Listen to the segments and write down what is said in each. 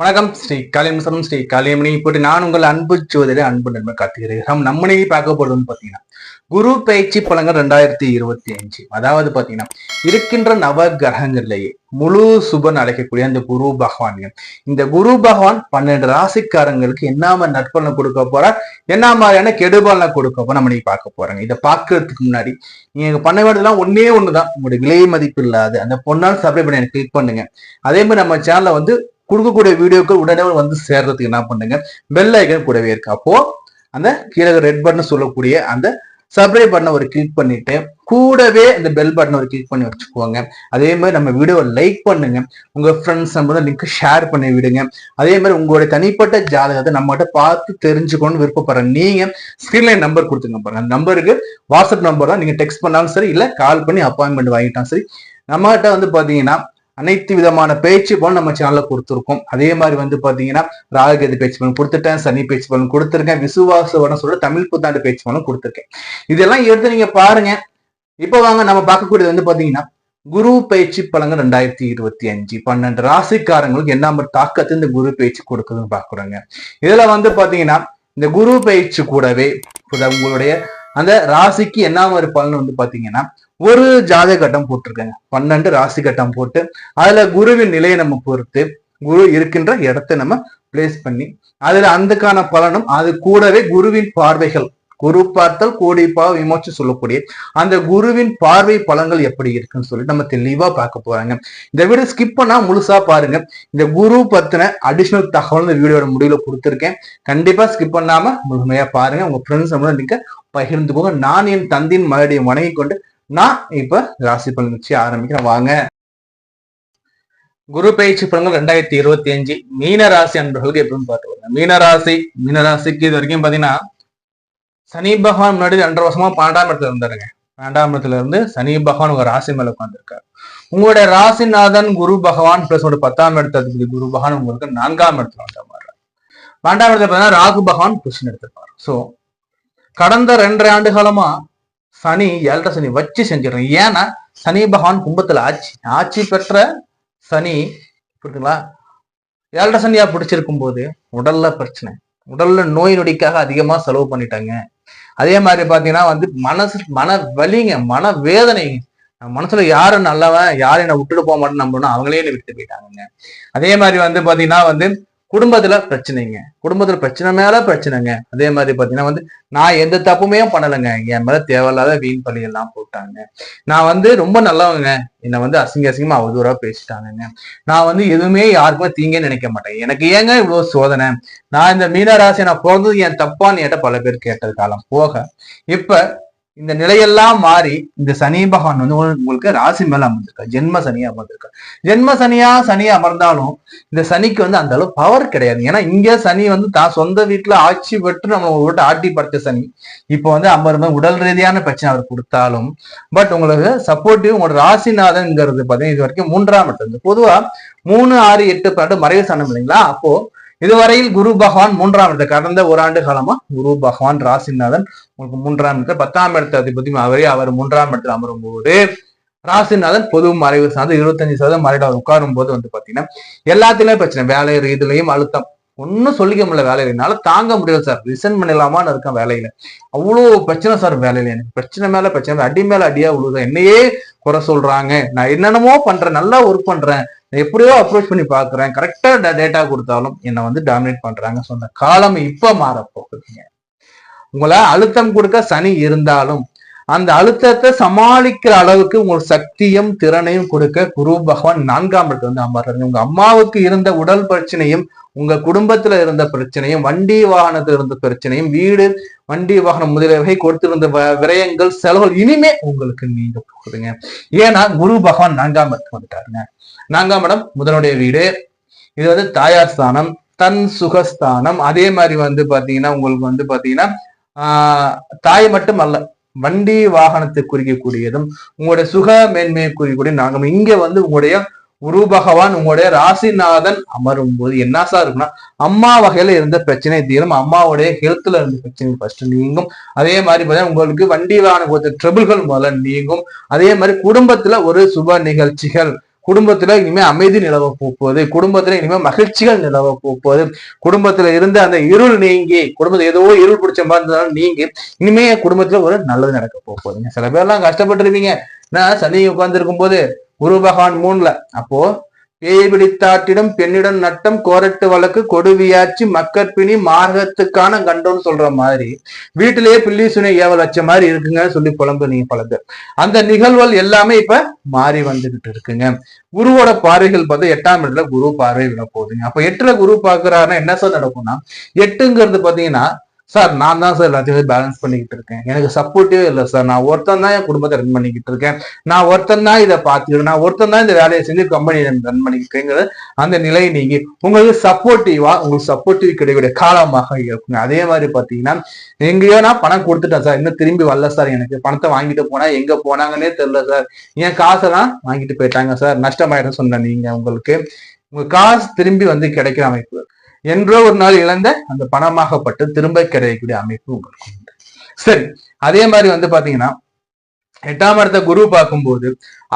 வணக்கம் ஸ்ரீ காளியம்சரம் ஸ்ரீ காளியமணி போட்டு நான் உங்கள் அன்பு ஜோதிட அன்பு நண்பர் கார்த்திகிறேன் நம்ம இன்னைக்கு பார்க்க போறதுன்னு பாத்தீங்கன்னா குரு பயிற்சி பலங்கள் ரெண்டாயிரத்தி இருபத்தி அஞ்சு. அதாவது பாத்தீங்கன்னா இருக்கின்ற நவ கிரகங்கள்லேயே முழு சுபன் அழைக்கக்கூடிய அந்த குரு பகவான். இந்த குரு பகவான் பன்னெண்டு ராசிக்காரங்களுக்கு என்ன மாதிரி நற்பலனை கொடுக்க போறார்? என்ன மாதிரியான கெடுபலனை கொடுக்க போற நம்ம நீ பார்க்க போறாங்க. இதை பார்க்கறதுக்கு முன்னாடி நீங்க பண்ண வேண்டியதெல்லாம் ஒன்னே ஒண்ணுதான். உங்களுடைய விலை மதிப்பு இல்லாத அந்த பொண்ணால் சப்ளை பண்ணி எனக்கு கிளிக் பண்ணுங்க. அதே மாதிரி நம்ம சேனல்ல வந்து கொடுக்கக்கூடிய வீடியோக்கள் உடனே வந்து சேர்றதுக்கு என்ன பண்ணுங்க? பெல் ஐக்கன் கூடவே இருக்கு. அப்போ அந்த கீழே ரெட் பட்டன் சொல்லக்கூடிய அந்த சப்ஸ்கிரைப் பட்டனை ஒரு கிளிக் பண்ணிட்டு கூடவே இந்த பெல் பட்டனை ஒரு கிளிக் பண்ணி வச்சுக்கோங்க. அதே மாதிரி நம்ம வீடியோவை லைக் பண்ணுங்க. உங்க ஃப்ரெண்ட்ஸ் நம்ம லிங்க் ஷேர் பண்ணி விடுங்க. அதே மாதிரி உங்களுடைய தனிப்பட்ட ஜாதகத்தை நம்மகிட்ட பார்த்து தெரிஞ்சுக்கணும்னு விருப்பப்படுற நீங்க ஸ்கிரீன்ல நம்பர் கொடுத்துங்க பாருங்க. அந்த நம்பருக்கு வாட்ஸ்அப் நம்பர் தான். நீங்க டெக்ஸ்ட் பண்ணாலும் சரி இல்ல கால் பண்ணி அப்பாயின்மெண்ட் வாங்கிட்டாலும் சரி நம்மகிட்ட வந்து பாத்தீங்கன்னா அனைத்து விதமான பேச்சு பலன் நம்ம சேனல்ல கொடுத்துருக்கோம். அதே மாதிரி வந்து பாத்தீங்கன்னா ராககதி பேச்சு பலன் கொடுத்துட்டேன் சனி பேச்சு பலன் கொடுத்துருக்கேன் விசுவாச வரம் சொல்ல தமிழ் புத்தாண்டு பேச்சு பலன் கொடுத்துருக்கேன். இதெல்லாம் எடுத்து நீங்க பாருங்க. இப்போ வாங்க நம்ம பார்க்கக்கூடியது வந்து பாத்தீங்கன்னா குரு பயிற்சி பலங்கள் ரெண்டாயிரத்தி இருபத்தி அஞ்சு. பன்னெண்டு ராசிக்காரங்களுக்கு என்ன மாதிரி தாக்கத்தை இந்த குரு பயிற்சி கொடுக்குதுன்னு பாக்குறோங்க இதுல வந்து பாத்தீங்கன்னா இந்த குரு பயிற்சி கூடவே உங்களுடைய அந்த ராசிக்கு என்ன மாதிரி பலன் வந்து பாத்தீங்கன்னா ஒரு ஜாத கட்டம் போட்டிருக்காங்க. பன்னெண்டு ராசி கட்டம் போட்டு அதுல குருவின் நிலையை நம்ம பொறுத்து குரு இருக்கின்ற இடத்தை நம்ம பிளேஸ் பண்ணி அதுல அதுக்கான பலனும் அது கூடவே குருவின் பார்வைகள் குரு பார்த்தல் கோடி பாவ விமோச்சு சொல்லக்கூடிய அந்த குருவின் பார்வை பலங்கள் எப்படி இருக்குன்னு சொல்லி நம்ம தெளிவா பார்க்க போறாங்க. இந்த வீடியோ ஸ்கிப் பண்ணா முழுசா பாருங்க. இந்த குரு பத்தின அடிஷனல் தகவல் இந்த வீடியோட முடிவுல கொடுத்துருக்கேன். கண்டிப்பா ஸ்கிப் பண்ணாம முழுமையா பாருங்க. உங்க ஃப்ரெண்ட்ஸ் நீங்க பகிர்ந்துக்கோங்க. நான் என் தந்தின் மறுபடியும் வணங்கி கொண்டு நான் இப்ப ராசி பலன் வச்சு ஆரம்பிக்கிறேன். வாங்க. குரு பயிற்சி பலன்கள் ரெண்டாயிரத்தி இருபத்தி அஞ்சு. மீன ராசி அன்பர்களுக்கு எப்படின்னு பார்த்து மீன ராசி மீன ராசிக்கு இது வரைக்கும் பாத்தீங்கன்னா சனி பகவான் முன்னாடி ரெண்டரை வருஷமா பன்னெண்டாம் இடத்துல இருந்தாருங்க. பன்னெண்டாம் இடத்துல இருந்து சனி பகவான் உங்க ராசி மேல உட்காந்துருக்காரு உங்களுடைய ராசிநாதன் குரு பகவான் பிளஸ் உங்களுடைய பத்தாம் இடத்துல குரு பகவான் உங்களுக்கு நான்காம் இடத்துல வந்த மாதிரி. பன்னெண்டாம் இடத்துல பார்த்தீங்கன்னா ராகு பகவான் புஷன் எடுத்திருப்பாரு சோ கடந்த ரெண்டரை ஆண்டு காலமா சனி ஏழரை சனி வச்சு செஞ்சிடறோம் ஏன்னா சனி பகவான் கும்பத்துல ஆட்சி. ஆட்சி பெற்ற சனி புரியுதுங்களா? ஏழரை சனியா பிடிச்சிருக்கும் போது உடல்ல பிரச்சனை. உடல்ல நோய் நொடிக்காக அதிகமா செலவு பண்ணிட்டாங்க. அதே மாதிரி பாத்தீங்கன்னா வந்து மனசு மன வலிங்க மன வேதனைங்க மனசுல யாரு நல்லவன் யாரும் என்னை விட்டுட்டு போக மாட்டேன்னு நம்பணும் அவங்களே என்ன விட்டு போயிட்டாங்க அதே மாதிரி வந்து பாத்தீங்கன்னா வந்து குடும்பத்துல பிரச்சனைங்க. குடும்பத்துல பிரச்சனை மேல பிரச்சனைங்க. அதே மாதிரி பாத்தீங்கன்னா வந்து நான் எந்த தப்புமே பண்ணலைங்க. என் மேல தேவையில்லாத வீண் பழி எல்லாம் போட்டாங்க. நான் வந்து ரொம்ப நல்லவங்க. என்னை வந்து அசிங்க அசிங்கமா அவதூறா பேசிட்டாங்கங்க. நான் வந்து எதுவுமே யாருக்குமே தீங்கன்னு நினைக்க மாட்டேன். எனக்கு ஏங்க இவ்வளவு சோதனை? நான் இந்த மீனராசி நான் பிறந்தது என் தப்பான்னு என்கிட்ட பல பேர் கேட்டது காலம். போக இப்ப இந்த நிலையெல்லாம் மாறி இந்த சனி பகவான் வந்து உங்களுக்கு ராசி மேல அமர்ந்திருக்கா? ஜென்ம சனியா அமர்ந்திருக்கா? ஜென்ம சனியா சனி அமர்ந்தாலும் இந்த சனிக்கு வந்து அந்த அளவு பவர் கிடையாது. ஏன்னா இங்க சனி வந்து தான் சொந்த வீட்டுல ஆட்சி பெற்று நம்ம விட்டு ஆட்டி படுத்த சனி. இப்போ வந்து அமர்ந்த உடல் ரீதியான பிரச்சனை அவர் கொடுத்தாலும் பட் உங்களுக்கு சப்போர்ட்டிவ் உங்களோட ராசிநாதன்ங்கிறது பாத்தீங்கன்னா இது வரைக்கும் மூன்றாம் இடத்துல பொதுவா மூணு ஆறு எட்டு பன்னெண்டு மறைவு சனம் இல்லைங்களா? அப்போ இதுவரையில் குரு பகவான் மூன்றாம் இடத்தை கடந்த ஒரு ஆண்டு காலமா குரு பகவான் ராசிநாதன் உங்களுக்கு மூன்றாம் இடத்துல பத்தாம் இடத்த அதிபதி அவரே அவர் மூன்றாம் இடத்துல அமரும் போது ராசிநாதன் பொது மறைவு சார்ந்து இருபத்தஞ்சு சதவீதம் மறைவு அவர் உட்காரும் போது வந்து பாத்தீங்கன்னா எல்லாத்துலயும் பிரச்சனை. வேலை ரீதியிலையும் அழுத்தம். ஒன்னும் சொல்லிக்க முடியல வேலையில என்னால தாங்க முடியல சார். ரிசன் பண்ணிடலாமான்னு இருக்கேன் வேலையில. அவ்வளோ பிரச்சனை சார் வேலையில எனக்கு. பிரச்சனை மேல பிரச்சனை அடி மேல அடியா உழுத என்னையே குறை சொல்றாங்க. நான் என்னென்னமோ பண்றேன் நல்லா ஒர்க் பண்றேன். எப்படியோ அப்ரோச் பண்ணி பாக்குறேன் கரெக்டா டேட்டா கொடுத்தாலும் என்னை வந்து டாமினேட் பண்றாங்க. சொன்ன காலம் இப்ப மாற போகுதுங்க உங்களை அழுத்தம் கொடுக்க சனி இருந்தாலும் அந்த அழுத்தத்தை சமாளிக்கிற அளவுக்கு உங்களுக்கு சக்தியும் திறனையும் கொடுக்க குரு பகவான் நான்காம் இடத்துல வந்து அமர்றாரு. உங்க அம்மாவுக்கு இருந்த உடல் பிரச்சனையும் உங்க குடும்பத்துல இருந்த பிரச்சனையும் வண்டி வாகனத்துல இருந்த பிரச்சனையும் வீடு வண்டி வாகனம் முதலியவை கொடுத்திருந்த விரயங்கள் செலவுகள் இனிமே உங்களுக்கு நீங்க போகுதுங்க. ஏன்னா குரு பகவான் நான்காம் இடத்துக்கு வந்துட்டாருங்க. நான்காம் இடம் முதனுடைய வீடு. இது வந்து தாயார் ஸ்தானம் தன் சுகஸ்தானம். அதே மாதிரி வந்து பாத்தீங்கன்னா உங்களுக்கு வந்து பாத்தீங்கன்னா ஆஹ் தாய் மட்டும் அல்ல வண்டி வாகனத்தை குறிக்கக்கூடியதும் உங்களுடைய சுக மேன்மையை குறிக்கக்கூடிய நாங்கள் இங்க வந்து உங்களுடைய குரு பகவான் உங்களுடைய ராசிநாதன் அமரும் போது என்ன சார் இருக்குன்னா அம்மா வகையில இருந்த பிரச்சனை தீரும் அம்மாவுடைய ஹெல்த்ல இருந்த பிரச்சனை ஃபர்ஸ்ட் நீங்கும். அதே மாதிரி பார்த்தீங்கன்னா உங்களுக்கு வண்டி வாகன ட்ரபிள்கள் முதல்ல நீங்கும். அதே மாதிரி குடும்பத்துல ஒரு சுப நிகழ்ச்சிகள் குடும்பத்துல இனிமே அமைதி நிலவ போகுது. குடும்பத்துல இனிமே மகிழ்ச்சிகள் நிலவ போகுது. குடும்பத்துல இருந்து அந்த இருள் நீங்கி குடும்பத்துல ஏதோ இருள் பிடிச்ச மாதிரி இருந்தாலும் நீங்கி இனிமே குடும்பத்துல ஒரு நல்லது நடக்க போகுதுங்க. சில பேர்லாம் கஷ்டப்பட்டிருப்பீங்க நான் சனி உட்கார்ந்து இருக்கும் போது குரு பகவான் மூணுல அப்போ பேய் பிடித்தாட்டிடம் பெண்ணிடம் நட்டம் கோரட்டு வழக்கு கொடுவியாச்சு மக்கற்பிணி மார்க்கத்துக்கான கண்டோன்னு சொல்ற மாதிரி. வீட்டிலேயே பில்லி சுனை ஏவல் வச்ச மாதிரி இருக்குங்க சொல்லி புலம்பு நீங்க பல பேர். அந்த நிகழ்வுகள் எல்லாமே இப்ப மாறி வந்துகிட்டு இருக்குங்க. குருவோட பார்வைகள் பார்த்தா எட்டாம் இடத்துல குரு பார்வை விட போகுதுங்க அப்ப எட்டுல குரு பாக்குறாருன்னா என்ன சார் நடக்கும்னா எட்டுங்கிறது பாத்தீங்கன்னா சார் நான் தான் சார் எல்லாத்தையும் பேலன்ஸ் பண்ணிக்கிட்டு இருக்கேன். எனக்கு சப்போர்ட்டிவே இல்லை சார். நான் ஒருத்தன் தான் என் குடும்பத்தை ரன் பண்ணிக்கிட்டு இருக்கேன். நான் ஒருத்தன் தான் இதை பார்த்துக்கிறேன் நான் ஒருத்தன் தான் இந்த வேலையை செஞ்சு கம்பெனி ரன் பண்ணிக்கிட்டேங்கிறது அந்த நிலையை நீங்க உங்களுக்கு சப்போர்ட்டிவா உங்களுக்கு சப்போர்ட்டிவ் கிடைக்கக்கூடிய காலமாக இருக்குங்க. அதே மாதிரி பார்த்தீங்கன்னா எங்கேயோ நான் பணம் கொடுத்துட்டேன் சார். இன்னும் திரும்பி வரல சார் எனக்கு. பணத்தை வாங்கிட்டு போனா எங்க போனாங்கன்னே தெரியல சார். என் காசெல்லாம் வாங்கிட்டு போயிட்டாங்க சார். நஷ்டமாயிடும் சொன்ன நீங்க உங்களுக்கு. உங்க காசு திரும்பி வந்து கிடைக்கிற அமைப்பு. என்றோ ஒரு நாள் இழந்த அந்த பணமாகப்பட்டு திரும்ப கிடைக்கக்கூடிய அமைப்பு உங்களுக்கு உண்டு. சரி அதே மாதிரி வந்து பாத்தீங்கன்னா எட்டாம் இடத்த குரு பார்க்கும்போது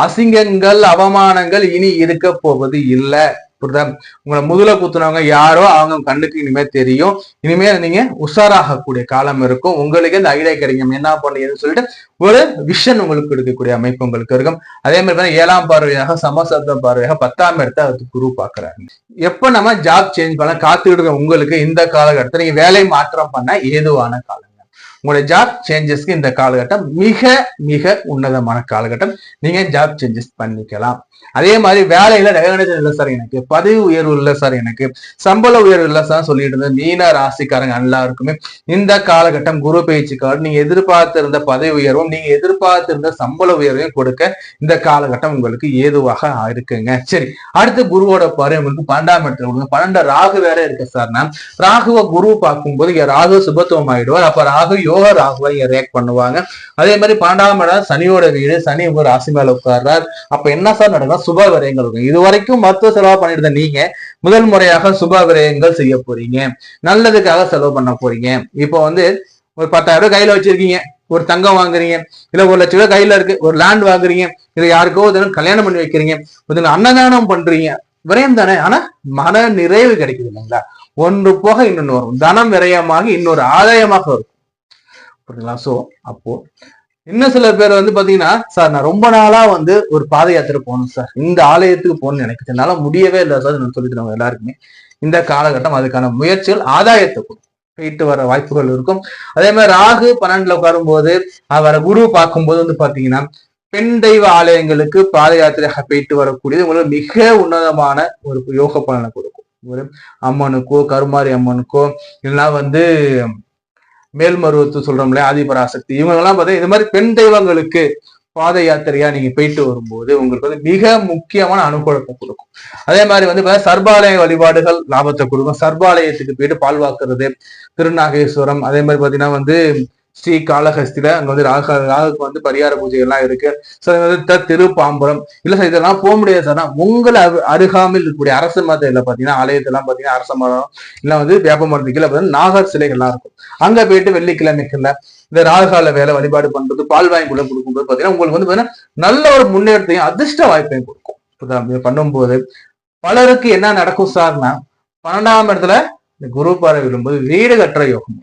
அசிங்கங்கள் அவமானங்கள் இனி இருக்க போவது இல்லை. புரியுதா உங்களை முதல குத்துனவங்க யாரோ அவங்க கண்ணுக்கு இனிமே தெரியும். இனிமே நீங்க உஷாராகக்கூடிய காலம் இருக்கும். உங்களுக்கு இந்த ஐடியா கிடைக்கும். என்ன பண்ணுறதுன்னு சொல்லிட்டு ஒரு விஷன் உங்களுக்கு எடுக்கக்கூடிய அமைப்பு உங்களுக்கு இருக்கும். அதே மாதிரி ஏழாம் பார்வையாக சமசப்தம் பார்வையாக பத்தாம் இடத்த அது குரு பாக்குறாங்க எப்ப நம்ம ஜாப் சேஞ்ச் பண்ண காத்துக்கிட்டு இருக்க உங்களுக்கு இந்த காலகட்டத்தில் நீங்க வேலை மாற்றம் பண்ண ஏதுவான காலம். உங்களுடைய ஜாப் சேஞ்சஸ்க்கு இந்த காலகட்டம் மிக மிக உன்னதமான காலகட்டம். நீங்க ஜாப் சேஞ்சஸ் பண்ணிக்கலாம். அதே மாதிரி வேலையில ரெகனேஷன் இல்லை சார் எனக்கு பதவி உயர்வு இல்லை சார் எனக்கு சம்பள உயர்வு இல்லை சார் சொல்லிட்டு இருந்த மீன ராசிக்காரங்க எல்லாருக்குமே இந்த காலகட்டம் குரு பயிற்சி காலம் நீங்க எதிர்பார்த்திருந்த பதவி உயர்வும் நீங்க எதிர்பார்த்திருந்த சம்பள உயர்வையும் கொடுக்க இந்த காலகட்டம் உங்களுக்கு ஏதுவாக இருக்குங்க. சரி அடுத்து குருவோட பாரு உங்களுக்கு பன்னெண்டாம் இடத்துல கொடுங்க. பன்னெண்டு ராகு வேற இருக்கு சார்னா ராகுவ குரு பார்க்கும்போது இங்க ராகு சுபத்துவம் ஆயிடுவார் அப்ப ராகு யோக ராகுவை இங்க ரியாக்ட் பண்ணுவாங்க. அதே மாதிரி பன்னெண்டாம் இடம் சனியோட வீடு. சனி உங்க ராசி மேல உட்கார்றார். அப்ப என்ன சார் நடக்கும்? சுப விரயங்கள் இருக்கும். இது வரைக்கும் மருத்துவ செலவு பண்ணிட்டு இருந்த நீங்க முதல் முறையாக சுப விரயங்கள் செய்ய போறீங்க. நல்லதுக்காக செலவு பண்ண போறீங்க. இப்போ வந்து ஒரு பத்தாயிரம் ரூபாய் கையில வச்சிருக்கீங்க. ஒரு தங்கம் வாங்குறீங்க. இல்ல ஒரு லட்ச ரூபாய் கையில இருக்கு. ஒரு லேண்ட் வாங்குறீங்க. இது யாருக்கோ ஒரு கல்யாணம் பண்ணி வைக்கிறீங்க. ஒரு அன்னதானம் பண்றீங்க. விரயம் தானே. ஆனா மன நிறைவு கிடைக்குது இல்லைங்களா? ஒன்று போக இன்னொன்று வரும். தனம் விரயமாக இன்னொரு ஆதாயமாக வரும். புரியுங்களா சோ அப்போ இன்னும் சில பேர் வந்து பாத்தீங்கன்னா சார் நான் ரொம்ப நாளா வந்து ஒரு பாத யாத்திரை போகணும் சார். இந்த ஆலயத்துக்கு போகணும்னு எனக்கு என்னால முடியவே இல்லை சார். நான் சொல்லிட்டு எல்லாருக்குமே. இந்த காலகட்டம் அதுக்கான முயற்சிகள் ஆதாயத்தை கொடுக்கும். போயிட்டு வர வாய்ப்புகள் இருக்கும். அதே மாதிரி ராகு பன்னெண்டுல உட்காரும்போது அவரை குரு பார்க்கும்போது வந்து பாத்தீங்கன்னா பெண் தெய்வ ஆலயங்களுக்கு பாத யாத்திரையாக போயிட்டு வரக்கூடியது உங்களுக்கு மிக உன்னதமான ஒரு யோக பலனை கொடுக்கும். ஒரு அம்மனுக்கோ கருமாரி அம்மனுக்கோ இல்லைன்னா வந்து மேல்மருவத்து சொல்றோம்ல ஆதிபராசக்தி. இவங்கெல்லாம் பார்த்தீங்கன்னா இது மாதிரி பெண் தெய்வங்களுக்கு பாத யாத்திரையா நீங்க போயிட்டு வரும்போது உங்களுக்கு வந்து மிக முக்கியமான அனுகூலத்தை கொடுக்கும். அதே மாதிரி வந்து சர்பாலய வழிபாடுகள் லாபத்தை கொடுக்கும். சர்பாலயத்துக்கு போயிட்டு பால் வாக்குறது திருநாகேஸ்வரம் அதே மாதிரி பாத்தீங்கன்னா வந்து ஸ்ரீ காளஹஸ்தில அங்க வந்து ராக ராகுக்கு வந்து பரிகார பூஜை எல்லாம் இருக்கு சார் வந்து திருப்பாம்புரம். இல்ல சார் இதெல்லாம் போக முடியாது சார் உங்களை அருகாமையில் இருக்கக்கூடிய அரச மதத்துல பாத்தீங்கன்னா ஆலயத்தெல்லாம் பாத்தீங்கன்னா அரச மரம் இல்ல வந்து வேப்ப மரத்து கீழே பார்த்தீங்கன்னா நாகர் சிலைகள்லாம் இருக்கும். அங்க போயிட்டு வெள்ளிக்கிழமைக்குள்ள இந்த ராகுகால வேலை வழிபாடு பண்றது பால் வாங்கி கூட கொடுக்கும்போது பாத்தீங்கன்னா உங்களுக்கு வந்து பாத்தீங்கன்னா நல்ல ஒரு முன்னேற்றத்தையும் அதிர்ஷ்ட வாய்ப்பையும் கொடுக்கும். பண்ணும்போது பலருக்கு என்ன நடக்கும் சார்னா பன்னெண்டாம் இடத்துல இந்த குரு பாறை விழும்போது வீடு கட்டுற யோகம்.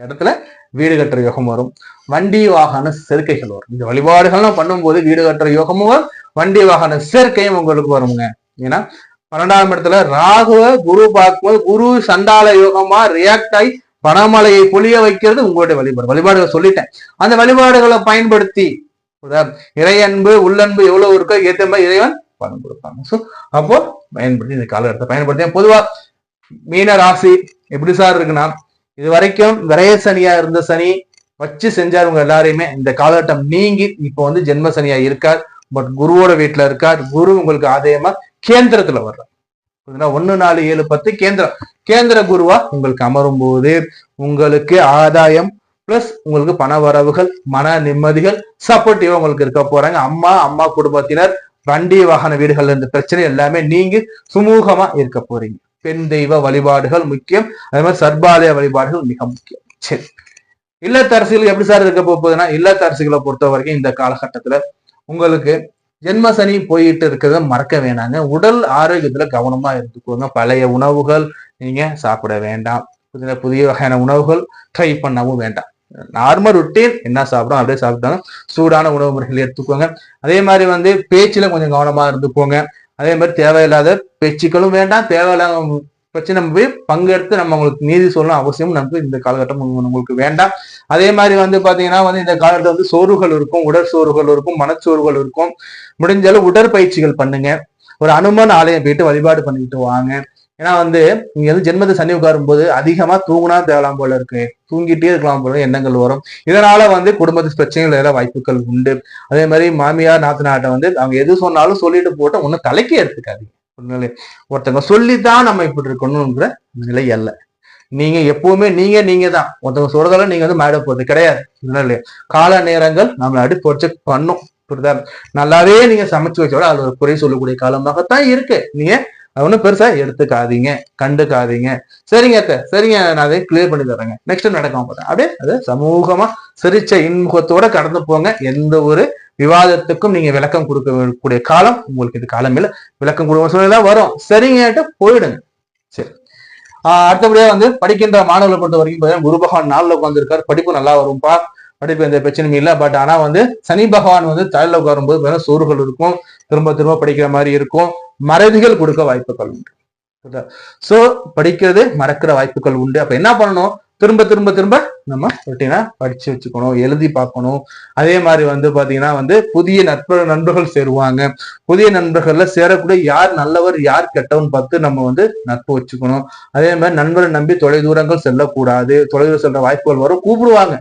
இடத்துல வீடு கட்டுற யோகம் வரும். வண்டி வாகன சேர்க்கைகள் வரும். இந்த வழிபாடுகள்லாம் பண்ணும்போது வீடு கட்டுற யோகமும் வரும். வண்டி வாகன சேர்க்கையும் உங்களுக்கு வருங்க. ஏன்னா பன்னெண்டாம் இடத்துல ராகுவ குரு பார்க்கும்போது குரு சண்டால யோகமா ரியாக்ட் ஆகி பணமலையை பொழிய வைக்கிறது உங்களுடைய வழிபாடு. வழிபாடுகளை சொல்லிட்டேன். அந்த வழிபாடுகளை பயன்படுத்தி இறையன்பு உள்ளன்பு எவ்வளவு இருக்கோ ஏற்ற மாதிரி இறைவன் பணம் கொடுப்பாங்க. ஸோ அப்போ பயன்படுத்தி இந்த காலகட்டத்தை பயன்படுத்தி பொதுவா மீன ராசி எப்படி சார் இருக்குன்னா இது வரைக்கும் விரைய சனியா இருந்த சனி வச்சு செஞ்சாருங்க எல்லாரையுமே. இந்த காலகட்டம் நீங்கி இப்போ வந்து ஜென்ம சனியா இருக்கார். பட் குருவோட வீட்டுல இருக்கார். குரு உங்களுக்கு ஆதாயமா கேந்திரத்துல வர்றார். ஒன்னு நாலு ஏழு பத்து கேந்திரம். கேந்திர குருவா உங்களுக்கு அமரும் போது உங்களுக்கு ஆதாயம் பிளஸ் உங்களுக்கு பண வரவுகள் மன நிம்மதிகள் சப்போர்ட்டிவா உங்களுக்கு இருக்க போறாங்க. அம்மா அம்மா குடும்பத்தினர் வண்டி வாகன வீடுகள்ல இருந்த பிரச்சனை எல்லாமே நீங்க சுமூகமா இருக்க போறீங்க. பெண் தெய்வ வழிபாடுகள் முக்கியம். அதே மாதிரி சர்பாலய வழிபாடுகள் மிக முக்கியம். சரி. இல்லத்தரசிகள் எப்படி சார் இருக்க போகுதுன்னா இல்லத்தரசிகளை பொறுத்த வரைக்கும் இந்த காலகட்டத்துல உங்களுக்கு ஜென்ம சனி போயிட்டு இருக்கிறத மறக்க வேணாங்க. உடல் ஆரோக்கியத்துல கவனமா இருந்துக்கோங்க. பழைய உணவுகள் நீங்க சாப்பிட வேண்டாம். புதிய புதிய வகையான உணவுகள் ட்ரை பண்ணவும் வேண்டாம். நார்மல் ருட்டீன் என்ன சாப்பிடும் அப்படியே சாப்பிட்டாலும் சூடான உணவு முறைகள் எடுத்துக்கோங்க. அதே மாதிரி வந்து பேச்சுல கொஞ்சம் கவனமா இருந்துக்கோங்க. அதே மாதிரி தேவையில்லாத பேச்சுக்களும் வேண்டாம். தேவையில்லாத பிரச்சனை நம்ம போய் பங்கெடுத்து நம்ம உங்களுக்கு நீதி சொல்லணும் அவசியம் நமக்கு இந்த காலகட்டம் உங்களுக்கு வேண்டாம். அதே மாதிரி வந்து பாத்தீங்கன்னா வந்து இந்த காலத்துல வந்து சோர்வுகள் இருக்கும் உடற் சோர்வுகள் இருக்கும் மனச்சோறுகள் இருக்கும். முடிஞ்சாலும் உடற்பயிற்சிகள் பண்ணுங்க. ஒரு அனுமன் ஆலயம் போயிட்டு வழிபாடு பண்ணிட்டு வாங்க. ஏன்னா வந்து நீங்க வந்து ஜென்மத்து சனி உட்காரும் போது அதிகமா தூங்கினா தேவலாம் போல இருக்கு. தூங்கிட்டே இருக்கலாம் போல எண்ணங்கள் வரும். இதனால வந்து குடும்பத்து பிரச்சனைகள் ஏதாவது வாய்ப்புகள் உண்டு. அதே மாதிரி மாமியார் நாத்தனாட்ட வந்து அவங்க எது சொன்னாலும் சொல்லிட்டு போட்டு ஒன்னும் தலைக்கே எடுத்துக்காதீங்க. ஒருத்தவங்க சொல்லித்தான் நம்ம இப்படி இருக்கணுங்கிற நிலை அல்ல. நீங்க எப்பவுமே நீங்க நீங்க தான் ஒருத்தவங்க சொல்றதால நீங்க வந்து மேட போறது கிடையாது. இல்லையா கால நேரங்கள் நம்மளை அடி ப்ரொஜெக்ட் பண்ணும். புரியுதா? நல்லாவே நீங்க சமைச்சு வச்சோட அது ஒரு குறை சொல்லக்கூடிய காலமாகத்தான் இருக்கு. நீங்க ஒன்றும் பெருசா எடுத்துக்காதீங்க கண்டுக்காதீங்க. சரிங்க அத்தை சரிங்க நான் அதை கிளியர் பண்ணி தரேங்க நெக்ஸ்ட் நடக்காம போறேன் அப்படியே அது சமூகமா சிரிச்ச இன்முகத்தோட கடந்து போங்க. எந்த ஒரு விவாதத்துக்கும் நீங்க விளக்கம் கொடுக்கக்கூடிய காலம் உங்களுக்கு இது காலம் இல்லை. விளக்கம் கொடுக்க சூழ்நிலை வரும். சரிங்கட்டு போயிடுங்க. சரி. அடுத்தபடியாக அடுத்தபடியா வந்து படிக்கின்ற மாணவர்களை பொறுத்த வரைக்கும் பார்த்தீங்கன்னா குரு பகவான் நாளில் உட்காந்துருக்காரு படிப்பு நல்லா வரும்பா. படிப்பு எந்த பிரச்சனையும் இல்லை. பட் ஆனா வந்து சனி பகவான் வந்து தலையில் உட்காரும்போது வேற சோறுகள் இருக்கும். திரும்ப திரும்ப படிக்கிற மாதிரி இருக்கும். மறதிகள் கொடுக்க வாய்ப்புகள் உண்டு. சோ படிக்கிறது மறக்கிற வாய்ப்புகள் உண்டு. அப்ப என்ன பண்ணணும்? திரும்ப திரும்ப திரும்ப நம்ம ரொட்டீனா படிச்சு வச்சுக்கணும் எழுதி பார்க்கணும். அதே மாதிரி வந்து பாத்தீங்கன்னா வந்து புதிய நட்பு நண்பர்கள் சேருவாங்க. புதிய நண்பர்கள்ல சேரக்கூடிய யார் நல்லவர் யார் கெட்டவன் பார்த்து நம்ம வந்து நட்பு வச்சுக்கணும். அதே மாதிரி நண்பரை நம்பி தொலைதூரங்கள் செல்லக்கூடாது. தொலைதூரம் செல்ற வாய்ப்புகள் வரும். கூப்பிடுவாங்க.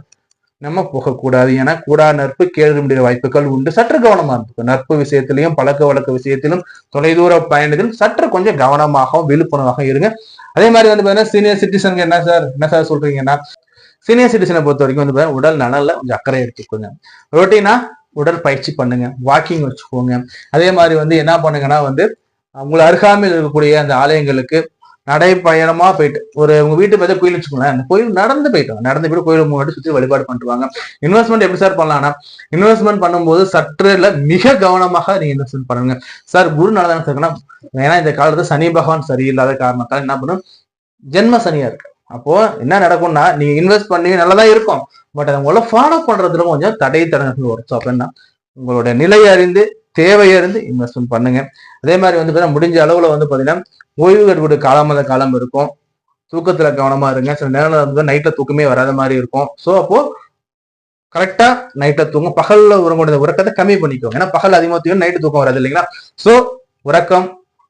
நம்ம போகக்கூடாது ஏன்னா கூடா நட்பு கேள்வி முடிய வாய்ப்புகள் உண்டு. சற்று கவனமா இருக்கும் நட்பு விஷயத்திலையும் பழக்க வழக்க விஷயத்திலும் தொலைதூர பயணத்திலும் சற்று கொஞ்சம் கவனமாகவும் விழிப்புணர்வாக இருங்க. அதே மாதிரி வந்து பாத்தீங்கன்னா சீனியர் சிட்டிசனுக்கு என்ன சார் என்ன சார் சொல்றீங்கன்னா சீனியர் சிட்டிசனை பொறுத்த வரைக்கும் வந்து உடல் நலன்ல கொஞ்சம் அக்கறை எடுத்துக்கோங்க. ரொட்டீனா உடல் பயிற்சி பண்ணுங்க. வாக்கிங் வச்சுக்கோங்க. அதே மாதிரி வந்து என்ன பண்ணுங்கன்னா வந்து உங்களை அருகாமையில் இருக்கக்கூடிய அந்த ஆலயங்களுக்கு நடைப்பயணமா போயிட்டு ஒரு உங்க வீட்டு பத்தி கோயில் வச்சுக்கோங்களேன் அந்த கோயில் நடந்து போயிட்டோம் நடந்து போயிட்டு கோயில் முன்னாடி சுற்றி வழிபாடு பண்ணுவாங்க இன்வெஸ்ட்மெண்ட் எப்படி சார் பண்ணலாம்னா இன்வெஸ்ட்மெண்ட் பண்ணும்போது சற்றுல மிக கவனமாக நீங்க இன்வெஸ்ட்மெண்ட் பண்ணுங்க. சார் குரு நல்லதான சார்னா ஏன்னா இந்த காலத்துல சனி பகவான் சரியில்லாத காரணத்தால் என்ன பண்ணும்? ஜென்ம சனியா இருக்கு. அப்போ என்ன நடக்கும்னா நீங்க இன்வெஸ்ட் பண்ணி நல்லதா இருக்கும். பட் அதை உங்களை ஃபாலோ பண்றதுல கொஞ்சம் தடை தடங்கள் வரும். ஸோ அப்படின்னா உங்களுடைய நிலையை அறிந்து தேவையை அறிந்து இன்வெஸ்ட்மெண்ட் பண்ணுங்க. அதே மாதிரி வந்து பார்த்தீங்கன்னா முடிஞ்ச அளவுல வந்து பாத்தீங்கன்னா ஓய்வு எடுக்கக்கூடிய காலமத காலம் இருக்கும். தூக்கத்துல கவனமா இருங்க. சில நேரம் வந்து நைட்ல தூக்கமே வராத மாதிரி இருக்கும். ஸோ அப்போ கரெக்டா நைட்ல தூங்கும். பகல்ல உறங்கக்கூடிய உறக்கத்தை கம்மி பண்ணிக்கோங்க. ஏன்னா பகல் அதிகமாக தூங்கும் நைட்டு தூக்கம் வராது இல்லைங்களா? ஸோ உறக்கம்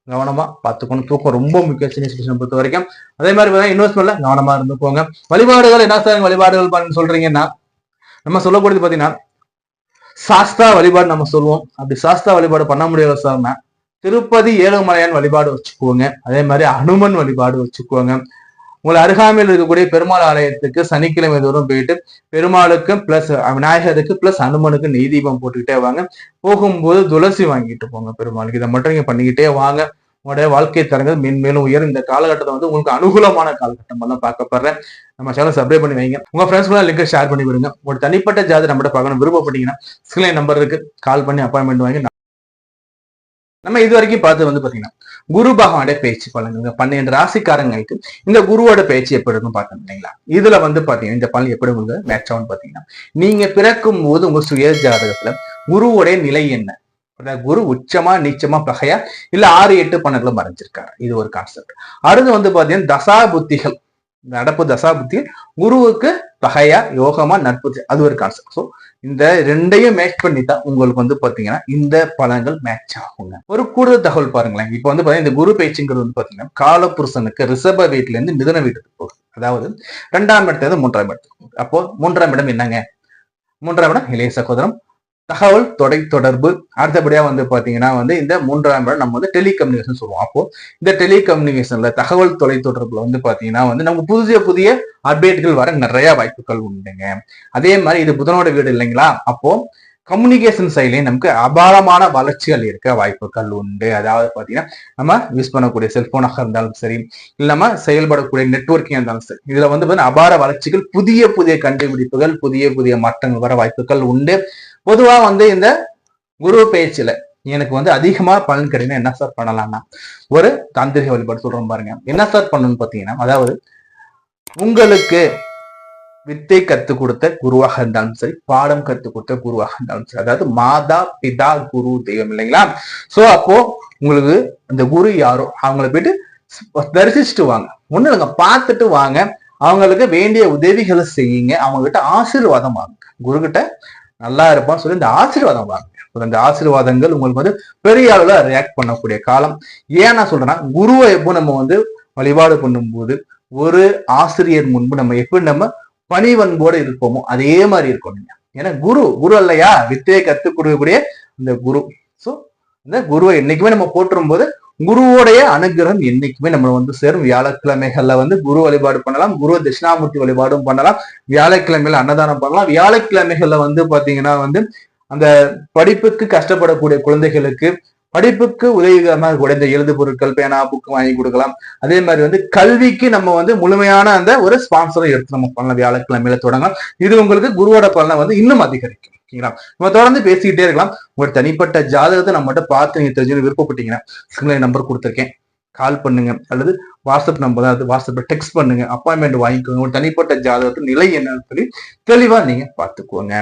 கவனமா பார்த்துக்கணும். தூக்கம் ரொம்ப முக்கியம் சின்ன சிட்டிசன் பொறுத்த வரைக்கும். அதே மாதிரி பார்த்தீங்கன்னா இன்வெஸ்ட்மெண்ட்ல கவனமா இருந்துக்கோங்க. வழிபாடுகள் என்ன சார் வழிபாடுகள் பண்ணு சொல்றீங்கன்னா நம்ம சொல்லக்கூடியது பார்த்தீங்கன்னா சாஸ்தா வழிபாடு நம்ம சொல்லுவோம். அப்படி சாஸ்தா வழிபாடு பண்ண முடியாத சார்னா திருப்பதி ஏழுமலையான் வழிபாடு வச்சுக்கோங்க. அதே மாதிரி அனுமன் வழிபாடு வச்சுக்குவோங்க உங்களை அருகாமையில் இருக்கக்கூடிய பெருமாள் ஆலயத்துக்கு சனிக்கிழமை தோறும் போயிட்டு பெருமாளுக்கு பிளஸ் விநாயகருக்கு பிளஸ் அனுமனுக்கு நெய் தீபம் போட்டுக்கிட்டே வாங்க. போகும்போது துளசி வாங்கிட்டு போங்க பெருமாளுக்கு. இதை மட்டும் நீங்க பண்ணிக்கிட்டே வாங்க. உங்களுடைய வாழ்க்கை தரங்கள் மேன்மேலும் உயர் இந்த காலகட்டத்தை வந்து உங்களுக்கு அனுகூலமான காலகட்டம் எல்லாம் பார்க்கப்படுறேன் நம்ம சேனல் சப்ஸ்கிரைப் பண்ணி வைங்க. உங்க ஃப்ரெண்ட்ஸ் கூட லிங்க் ஷேர் பண்ணி விடுங்க. ஒரு தனிப்பட்ட ஜாதி நம்மகிட்ட பார்க்கணும் விருப்பப்பட்டீங்கன்னா ஸ்கிரீன் நம்பர் இருக்கு. கால் பண்ணி அப்பாயின்மெண்ட் வாங்கி நம்ம இது வரைக்கும் பார்த்து வந்து பாத்தீங்கன்னா குரு பகவானுடைய பேச்சு பலன்கள் பன்னெண்டு ராசிக்காரங்களுக்கு இந்த குருவோட பேச்சு எப்படி இருக்கும் பார்த்தோம் இல்லைங்களா? இதுல வந்து பாத்தீங்கன்னா இந்த பலன் எப்படி உங்களுக்கு மேட்ச் ஆகும் பாத்தீங்கன்னா நீங்க பிறக்கும் போது உங்க சுய ஜாதகத்துல குருவோடைய நிலை என்ன? குரு உச்சமா நீச்சமா பகையா இல்ல ஆறு எட்டு பன்னெண்டுல மறைஞ்சிருக்காரு? இது ஒரு கான்செப்ட் அடுத்து வந்து பாத்தீங்கன்னா தசா புத்திகள் நடப்பு தசா புத்தி குருவுக்கு பகையா யோகமா நட்பு அது ஒரு கான்செப்ட் ஸோ இந்த ரெண்டையும் மேட்ச் பண்ணி தான் உங்களுக்கு வந்து பாத்தீங்கன்னா இந்த பலன்கள் மேட்ச் ஆகுங்க. ஒரு கூடுதல் தகவல் பாருங்களேன். இப்போ வந்து பாத்தீங்கன்னா இந்த குரு பேச்சுங்கிறது வந்து பாத்தீங்கன்னா காலபுருஷனுக்கு ரிஷப வீட்டுல இருந்து மிதன வீட்டுக்கு போகுது. அதாவது ரெண்டாம் இடத்துல மூன்றாம் இடத்துக்கு அப்போ மூன்றாம் இடம் என்னங்க? மூன்றாம் இடம் இளைய சகோதரம் தகவல் தொடை தொடர்பு அடுத்தபடியா வந்து பாத்தீங்கன்னா வந்து இந்த மூன்றாம் இடம் நம்ம வந்து டெலிகம்யூனிகேஷன் சொல்லுவோம். அப்போ இந்த டெலிகம்யூனிகேஷன்ல தகவல் தொலை தொடர்புல வந்து பாத்தீங்கன்னா வந்து நமக்கு புதிய புதிய அப்டேட்கள் வர நிறைய வாய்ப்புகள் உண்டுங்க. அதே மாதிரி இது புதனோட வீடு இல்லைங்களா? அப்போ கம்யூனிகேஷன் சைட்லயும் நமக்கு அபாரமான வளர்ச்சிகள் இருக்க வாய்ப்புகள் உண்டு. அதாவது பாத்தீங்கன்னா நம்ம யூஸ் பண்ணக்கூடிய செல்போனாக இருந்தாலும் சரி இல்லாம செயல்படக்கூடிய நெட்ஒர்க்கிங் இருந்தாலும் சரி இதுல வந்து அபார வளர்ச்சிகள் புதிய புதிய கண்டுபிடிப்புகள் புதிய புதிய மாற்றங்கள் வர வாய்ப்புகள் உண்டு. பொதுவா வந்து இந்த குரு பேச்சுல எனக்கு வந்து அதிகமா பலன் கிடைக்கும் என்ன சார் பண்ணலாம்னா ஒரு தாந்திரிக வழிபாடு சொல்றோம் பாருங்க. என்ன சார் பண்ணணும்னு பார்த்தீங்கன்னா அதாவது உங்களுக்கு வித்தை கற்றுக் கொடுத்த குருவாக இருந்தாலும் சரி பாடம் கத்து கொடுத்த குருவாக இருந்தாலும் சரி அதாவது மாதா பிதா குரு தெய்வம் இல்லைங்களா? சோ அப்போ உங்களுக்கு அந்த குரு யாரோ அவங்கள போயிட்டு தரிசிச்சுட்டு வாங்க. ஒன்றும் இல்லைங்க பார்த்துட்டு வாங்க. அவங்களுக்கு வேண்டிய உதவிகளை செய்யுங்க. அவங்க கிட்ட ஆசீர்வாதம் வாங்க. குரு கிட்ட நல்லா இருப்பான்னு சொல்லி இந்த ஆசீர்வாதம் வாங்க. அந்த ஆசீர்வாதங்கள் உங்களுக்கு வந்து பெரிய அளவுல ரியாக்ட் பண்ணக்கூடிய காலம். ஏன் நான் சொல்றேன்னா குருவை எப்போ நம்ம வந்து வழிபாடு பண்ணும்போது ஒரு ஆசிரியர் முன்பு நம்ம எப்படி நம்ம பணிவன்போடு இருப்போமோ அதே மாதிரி இருக்கும் நீங்க ஏன்னா குரு குரு அல்லையா? வித்தையை கத்துக் கொடுக்கக்கூடிய இந்த குரு. சோ இந்த குருவை என்னைக்குமே நம்ம போற்றும் போது குருவோடைய அனுகிரகம் என்னைக்குமே நம்ம வந்து சேரும். வியாழக்கிழமைகள்ல வந்து குரு வழிபாடு பண்ணலாம். குரு தட்சிணாமூர்த்தி வழிபாடும் பண்ணலாம். வியாழக்கிழமையில அன்னதானம் பண்ணலாம். வியாழக்கிழமைகள்ல வந்து பாத்தீங்கன்னா வந்து அந்த படிப்புக்கு கஷ்டப்படக்கூடிய குழந்தைகளுக்கு படிப்புக்கு உதவிகரமாக உடைந்த இந்த எழுது பொருட்கள் பேனா புக்கு வாங்கி கொடுக்கலாம். அதே மாதிரி வந்து கல்விக்கு நம்ம வந்து முழுமையான அந்த ஒரு ஸ்பான்சரை எடுத்து நம்ம பண்ணலாம். வியாழக்கிழமையில தொடங்கலாம். இது உங்களுக்கு குருவோட பலனை வந்து இன்னும் அதிகரிக்கும். ஓகேங்களா நம்ம தொடர்ந்து பேசிக்கிட்டே இருக்கலாம். உங்களோட தனிப்பட்ட ஜாதகத்தை நம்மகிட்ட பார்த்து நீங்க தெரிஞ்சு விருப்பப்பட்டீங்கன்னா சிங்கள நம்பர் கொடுத்துருக்கேன். கால் பண்ணுங்க. அல்லது வாட்ஸ்அப் நம்பர் அது வாட்ஸ்அப்ல டெக்ஸ்ட் பண்ணுங்க. அப்பாயின்மெண்ட் வாங்கிக்கோங்க. ஒரு தனிப்பட்ட ஜாதகத்தின் நிலை என்னன்னு சொல்லி தெளிவா நீங்க பார்த்துக்கோங்க.